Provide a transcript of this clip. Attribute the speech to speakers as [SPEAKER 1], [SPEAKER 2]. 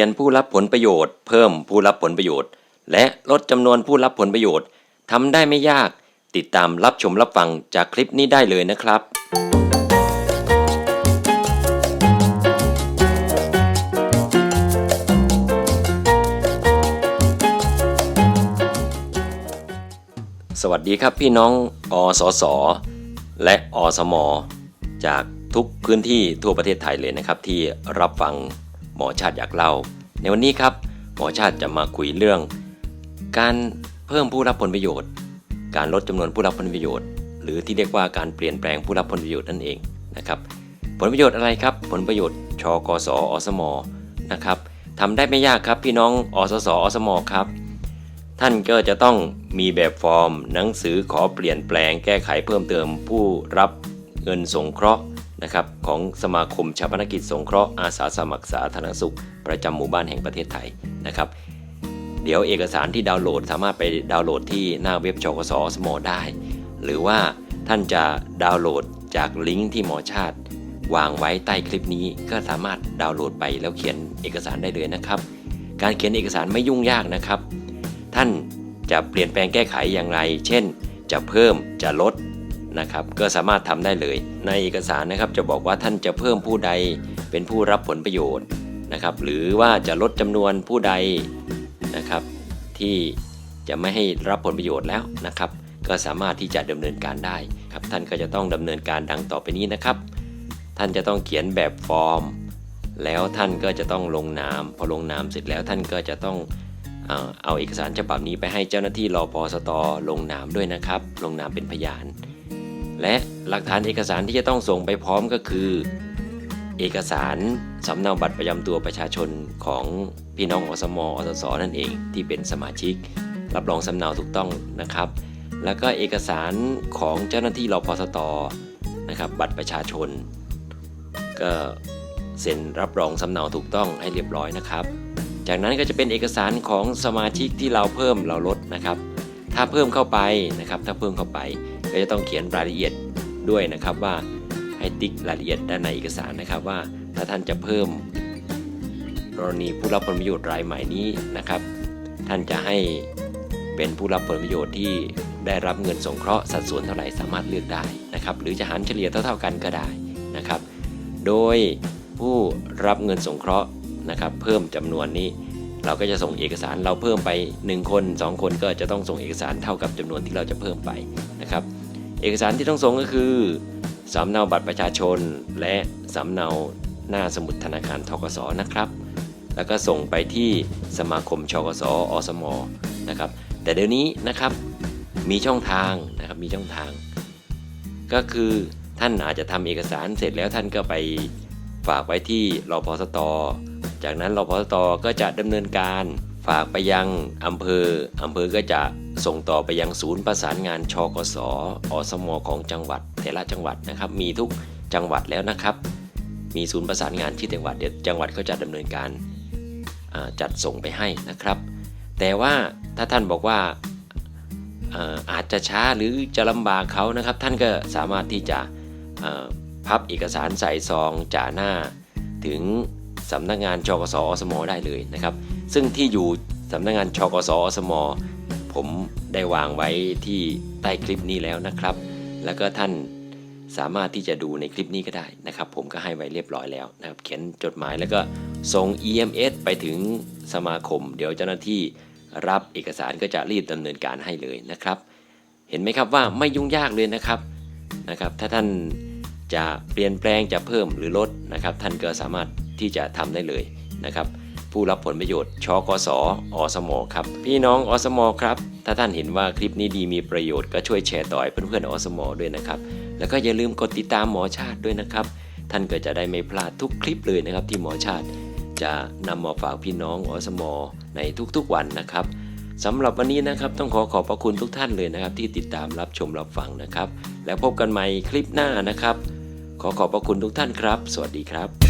[SPEAKER 1] ลี่ยนผู้รับผลประโยชน์ เพิ่มผู้รับผลประโยชน์ และลดจำนวนผู้รับผลประโยชน์ทำได้ไม่ยาก ติดตามรับชมรับฟังจากคลิปนี้ได้เลยนะครับสวัสดีครับพี่น้องอสส และอสม จากทุกพื้นที่ทั่วประเทศไทยเลยนะครับ ที่รับฟัง มอชาติอยากเล่า ในวันนี้ครับ หมอชาติจะมาคุยเรื่อง การเพิ่มผู้รับผลประโยชน์ การลดจำนวนผู้รับผลประโยชน์ หรือที่เรียกว่าการเปลี่ยนแปลงผู้รับผลประโยชน์นั่นเองนะครับ ผลประโยชน์อะไรครับ ผลประโยชน์ชกสอสมนะครับทำได้ไม่ยากครับพี่น้องอสสอสมครับ ท่านก็จะต้องมีแบบฟอร์ม หนังสือขอเปลี่ยนแปลงแก้ไขเพิ่มเติมผู้รับเงินสงเคราะห์ นะครับของสมาคมชาปนกิจสงเคราะห์อาสาสมัครสาธารณสุข ประจำหมู่บ้านแห่งประเทศไทยนะครับ เดี๋ยวเอกสารที่ดาวน์โหลดสามารถไปดาวน์โหลดที่หน้าเว็บชกสสมได้ หรือว่าท่านจะดาวน์โหลดจากลิงก์ที่หมอชาติ วางไว้ใต้คลิปนี้ก็สามารถดาวน์โหลดไปแล้วเขียนเอกสารได้เลยนะครับ การเขียนเอกสารไม่ยุ่งยากนะครับ ท่านจะเปลี่ยนแปลงแก้ไขอย่างไร เช่น จะเพิ่มจะลด นะครับก็สามารถทำได้เลย ในเอกสารนะครับจะบอกว่าท่านจะเพิ่มผู้ใดเป็นผู้รับผลประโยชน์นะครับ หรือว่าจะลดจำนวนผู้ใดนะครับ ที่จะไม่ให้รับผลประโยชน์แล้วนะครับ ก็สามารถที่จะดำเนินการได้ครับท่านก็จะต้องดำเนินการดังต่อไปนี้นะครับ ท่านจะต้องเขียนแบบฟอร์ม แล้วท่านก็จะต้องลงนามพอลงนามเสร็จแล้วท่านก็จะต้องเอาเอกสารฉบับนี้ไปให้เจ้าหน้าที่รอพอสตลงนามด้วยนะครับ ลงนามเป็นพยาน และหลักฐานเอกสารที่จะต้องส่งไปพร้อมก็คือ เอกสารสำเนาบัตรประจำตัวประชาชนของพี่น้องอสมอสสนั่นเองที่เป็นสมาชิก รับรองสำเนาถูกต้องนะครับ แล้วก็เอกสารของเจ้าหน้าที่รอพอสตนะครับบัตรประชาชน ก็เซ็นรับรองสำเนาถูกต้องให้เรียบร้อยนะครับ จากนั้นก็จะเป็นเอกสารของสมาชิกที่เราเพิ่มเราลดนะครับ ถ้าเพิ่มเข้าไปนะครับ ถ้าเพิ่มเข้าไป ก็จะต้องเขียนรายละเอียดด้วยนะครับว่าให้ติ๊กรายละเอียดด้านในเอกสารนะครับว่า ถ้าท่านจะเพิ่มกรณีผู้รับผลประโยชน์รายใหม่นี้นะครับ ท่านจะให้เป็นผู้รับผลประโยชน์ที่ได้รับเงินสงเคราะห์สัดส่วนเท่าไหร่สามารถเลือกได้นะครับ หรือจะหารเฉลี่ยเท่าๆกันก็ได้นะครับ โดยผู้รับเงินสงเคราะห์นะครับ เพิ่มจำนวนนี้ เราก็จะส่งเอกสารเราเพิ่มไป 1 คน 2 คนก็จะต้องส่งเอกสารเท่ากับจำนวนที่เราจะเพิ่มไปนะครับ เอกสารที่ต้องส่งก็คือสำเนาบัตรประชาชน และสำเนาหน้าสมุดธนาคารทกสนะครับ แล้วก็ส่งไปที่สมาคมชกสอสมนะครับ แต่เดี๋ยวนี้นะครับมีช่องทางนะครับมีช่องทาง ก็คือท่านอาจจะทำเอกสารเสร็จแล้วท่านก็ไปฝากไว้ที่รพสต จากนั้นรพสตก็จะดำเนินการ ฝากไปยังอำเภออำเภอก็จะส่งต่อไปยังศูนย์ประสานงานชกสอสมของจังหวัดแต่ละจังหวัดนะครับ มีทุกจังหวัดแล้วนะครับ มีศูนย์ประสานงานที่จังหวัดเดี๋ยวจังหวัดก็จะดำเนินการจัดส่งไปให้นะครับ แต่ว่าถ้าท่านบอกว่าอาจจะช้าหรือจะลำบากเขานะครับ ท่านก็สามารถที่จะพับเอกสารใส่ซองจ่าหน้าถึง สำนักงานชกสอสมได้เลยนะครับ ซึ่งที่อยู่สำนักงานชกสอสมผมได้วางไว้ที่ใต้คลิปนี้แล้วนะครับ แล้วก็ท่านสามารถที่จะดูในคลิปนี้ก็ได้นะครับ ผมก็ให้ไว้เรียบร้อยแล้วนะครับ เขียนจดหมายแล้วก็ส่ง EMS ไปถึงสมาคม เดี๋ยวเจ้าหน้าที่รับเอกสารก็จะรีบดำเนินการให้เลยนะครับ เห็นไหมครับว่าไม่ยุ่งยากเลยนะครับนะครับ ถ้าท่านจะเปลี่ยนแปลงจะเพิ่มหรือลดนะครับ ท่านก็สามารถ ที่จะทำได้เลยนะครับ ผู้รับผลประโยชน์ชกสอสมครับ พี่น้องอสมครับ ถ้าท่านเห็นว่าคลิปนี้ดีมีประโยชน์ก็ช่วยแชร์ต่อให้เพื่อนๆอสมด้วยนะครับ แล้วก็อย่าลืมกดติดตามหมอชาติด้วยนะครับ ท่านก็จะได้ไม่พลาดทุกคลิปเลยนะครับ ที่หมอชาติจะนำมาฝากพี่น้องอสมในทุกๆวันนะครับสำหรับวันนี้นะครับต้องขอขอบพระคุณทุกท่านเลยนะครับ ที่ติดตามรับชมรับฟังนะครับ แล้วพบกันใหม่คลิปหน้านะครับ ขอขอบพระคุณทุกท่านครับ สวัสดีครับ